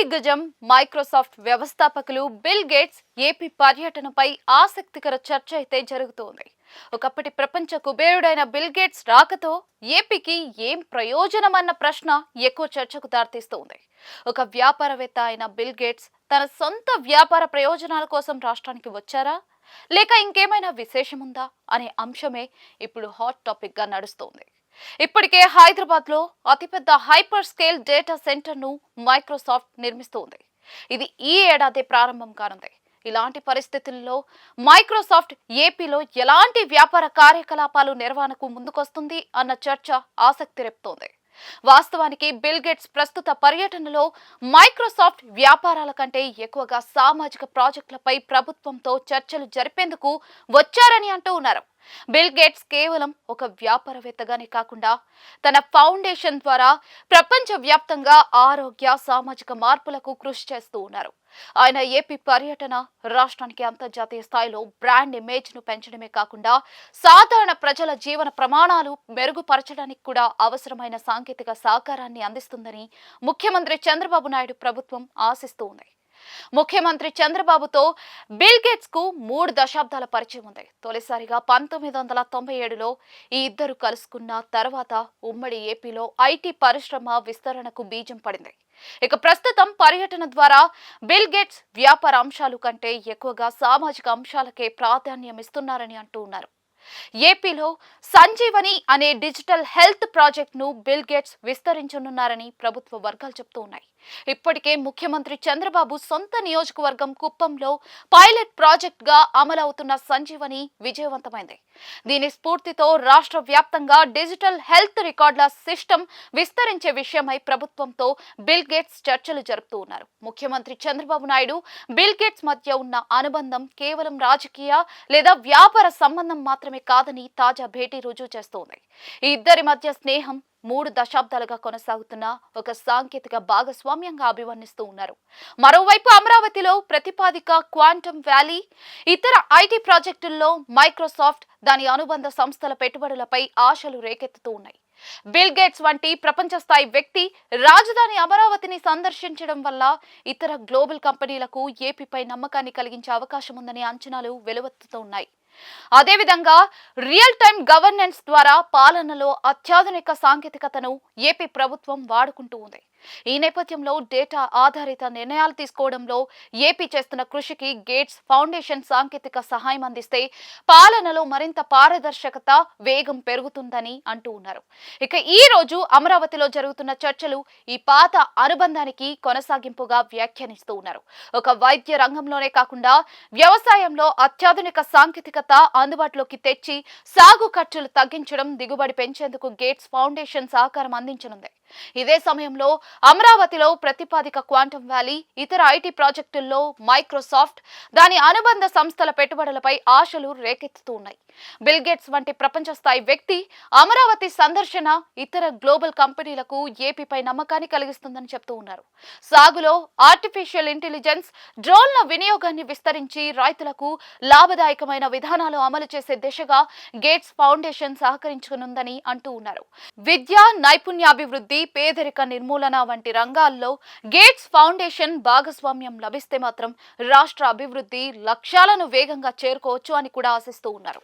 దిగ్గజం మైక్రోసాఫ్ట్ వ్యవస్థాపకులు bill gates AP పర్యటనపై ఆసక్తికర చర్చ అయితే జరుగుతోంది. ఒకప్పటి ప్రపంచ కుబేరుడైన బిల్ గేట్స్ రాకతో ఏపీకి ఏం ప్రయోజనం అన్న ప్రశ్న ఎక్కువ చర్చకు దారితీస్తోంది. ఒక వ్యాపారవేత్త అయిన బిల్ గేట్స్ తన సొంత వ్యాపార ప్రయోజనాల కోసం రాష్ట్రానికి వచ్చారా? లేక ఇంకేమైనా విశేషముందా? అనే అంశమే ఇప్పుడు హాట్ టాపిక్గా నడుస్తోంది. ఇప్పటికే హైదరాబాద్లో అతిపెద్ద హైపర్ స్కేల్ డేటా సెంటర్ను మైక్రోసాఫ్ట్ నిర్మిస్తోంది. ఇది ఈ ఏడాది ప్రారంభం కానుంది. ఇలాంటి పరిస్థితుల్లో మైక్రోసాఫ్ట్ ఏపీలో ఎలాంటి వ్యాపార కార్యకలాపాలు నిర్వహణకు ముందుకొస్తుంది అన్న చర్చ ఆసక్తి రేపుతోంది. వాస్తవానికి బిల్ గేట్స్ ప్రస్తుత పర్యటనలో మైక్రోసాఫ్ట్ వ్యాపారాల కంటే ఎక్కువగా సామాజిక ప్రాజెక్టులపై ప్రభుత్వంతో చర్చలు జరిపేందుకు వచ్చారని అంటూ ఉన్నారు. బిల్ గేట్స్ కేవలం ఒక వ్యాపారవేత్తగానే కాకుండా తన ఫౌండేషన్ ద్వారా ప్రపంచ వ్యాప్తంగా ఆరోగ్య సామాజిక మార్పులకు కృషి చేస్తూ ఉన్నారు. ఆయన ఏపీ పర్యటన రాష్ట్రానికి అంతర్జాతీయ స్థాయిలో బ్రాండ్ ఇమేజ్ను పెంచడమే కాకుండా సాధారణ ప్రజల జీవన ప్రమాణాలు మెరుగుపరచడానికి కూడా అవసరమైన సాంకేతిక సహకారాన్ని అందిస్తుందని ముఖ్యమంత్రి చంద్రబాబు నాయుడు ప్రభుత్వం ఆశిస్తూ ఉంది. ముఖ్యమంత్రి చంద్రబాబుతో బిల్ గేట్స్కు మూడు దశాబ్దాల పరిచయం ఉంది. తొలిసారిగా పంతొమ్మిది వందల తొంభై ఏడులో ఈ ఇద్దరు కలుసుకున్న తర్వాత ఉమ్మడి ఏపీలో ఐటీ పరిశ్రమ విస్తరణకు బీజం పడింది. ఇక ప్రస్తుతం పర్యటన ద్వారా బిల్ గేట్స్ వ్యాపార అంశాలు కంటే ఎక్కువగా సామాజిక అంశాలకే ప్రాధాన్యం ఇస్తున్నారని అంటూ ఉన్నారు. ఏపీలో సంజీవని అనే డిజిటల్ హెల్త్ ప్రాజెక్ట్ను బిల్ గేట్స్ విస్తరించనున్నారని ప్రభుత్వ వర్గాలు చెబుతూ ఉన్నాయి. ఇప్పటికే ముఖ్యమంత్రి చంద్రబాబు సొంత నియోజకవర్గం కుప్పంలో పైలట్ ప్రాజెక్ట్గా అమలవుతున్న సంజీవని విజయవంతమైంది. దీని స్ఫూర్తితో రాష్ట్ర వ్యాప్తంగా డిజిటల్ హెల్త్ రికార్డుల సిస్టమ్ విస్తరించే విషయమై ప్రభుత్వంతో బిల్ గేట్స్ చర్చలు జరుపుతూ ఉన్నారు. ముఖ్యమంత్రి చంద్రబాబు నాయుడు బిల్ గేట్స్ మధ్య ఉన్న అనుబంధం కేవలం రాజకీయ లేదా వ్యాపార సంబంధం మాత్రమే కాదని తాజా భేటీ రుజువు చేస్తోంది ఈ ఇద్దరి మధ్య స్నేహం మూడు దశాబ్దాలుగా కొనసాగుతున్న ఒక సాంకేతిక భాగస్వామ్యంగా అభివర్ణిస్తూ ఉన్నారు. మరోవైపు అమరావతిలో ప్రతిపాదిక క్వాంటమ్ వ్యాలీ ఇతర ఐటీ ప్రాజెక్టుల్లో మైక్రోసాఫ్ట్ దాని అనుబంధ సంస్థల పెట్టుబడులపై ఆశలు రేకెత్తుతూ ఉన్నాయి. బిల్ గేట్స్ వంటి ప్రపంచ స్థాయి వ్యక్తి రాజధాని అమరావతిని సందర్శించడం వల్ల ఇతర గ్లోబల్ కంపెనీలకు ఏపీపై నమ్మకాన్ని కలిగించే అవకాశం ఉందనే అంచనాలు వెలువెత్తుతూ ఉన్నాయి. అదేవిధంగా రియల్ టైం గవర్నెన్స్ ద్వారా పాలనలో అత్యాధునిక సాంకేతికతను ఏపీ ప్రభుత్వం వాడుకుంటూ ఉంది. ఈ నేపథ్యంలో డేటా ఆధారిత నిర్ణయాలు తీసుకోవడంలో ఏపీ చేస్తున్న కృషికి గేట్స్ ఫౌండేషన్ సాంకేతిక సహాయం అందిస్తే పాలనలో మరింత పారదర్శకత వేగం పెరుగుతుందని అంటూ ఉన్నారు. ఇక ఈ రోజు అమరావతిలో జరుగుతున్న చర్చలు ఈ పాత అనుబంధానికి కొనసాగింపుగా వ్యాఖ్యానిస్తూ ఉన్నారు. ఒక వైద్య రంగంలోనే కాకుండా వ్యవసాయంలో అత్యాధునిక సాంకేతికత అందుబాటులోకి తెచ్చి సాగు ఖర్చులు తగ్గించడం దిగుబడి పెంచేందుకు గేట్స్ ఫౌండేషన్ సహకారం అందించనుంది. ఇదే సమయంలో అమరావతిలో ప్రతిపాదిక క్వాంటమ్ వ్యాలీ ఇతర ఐటీ ప్రాజెక్టుల్లో మైక్రోసాఫ్ట్ దాని అనుబంధ సంస్థల పెట్టుబడులపై ఆశలు రేకెత్తుతున్నాయి బిల్గేట్స్ బిల్ గేట్స్ వంటి ప్రపంచ స్థాయి వ్యక్తి అమరావతి సందర్శన ఇతర గ్లోబల్ కంపెనీలకు ఏపీపై నమ్మకాన్ని కలిగిస్తుందని చెప్తూ ఉన్నారు. సాగులో ఆర్టిఫిషియల్ ఇంటెలిజెన్స్ డ్రోన్ల వినియోగాన్ని విస్తరించి రైతులకు లాభదాయకమైన విధానాలు అమలు చేసే దిశగా గేట్స్ ఫౌండేషన్ సహకరించనుందని అంటూ ఉన్నారు. విద్య నైపుణ్యాభివృద్ధి పేదరిక నిర్మూలన వంటి రంగాల్లో గేట్స్ ఫౌండేషన్ భాగస్వామ్యం లభిస్తే మాత్రం రాష్ట్ర అభివృద్ధి లక్ష్యాలను వేగంగా చేరుకోవచ్చు అని కూడా ఆశిస్తూ ఉన్నారు.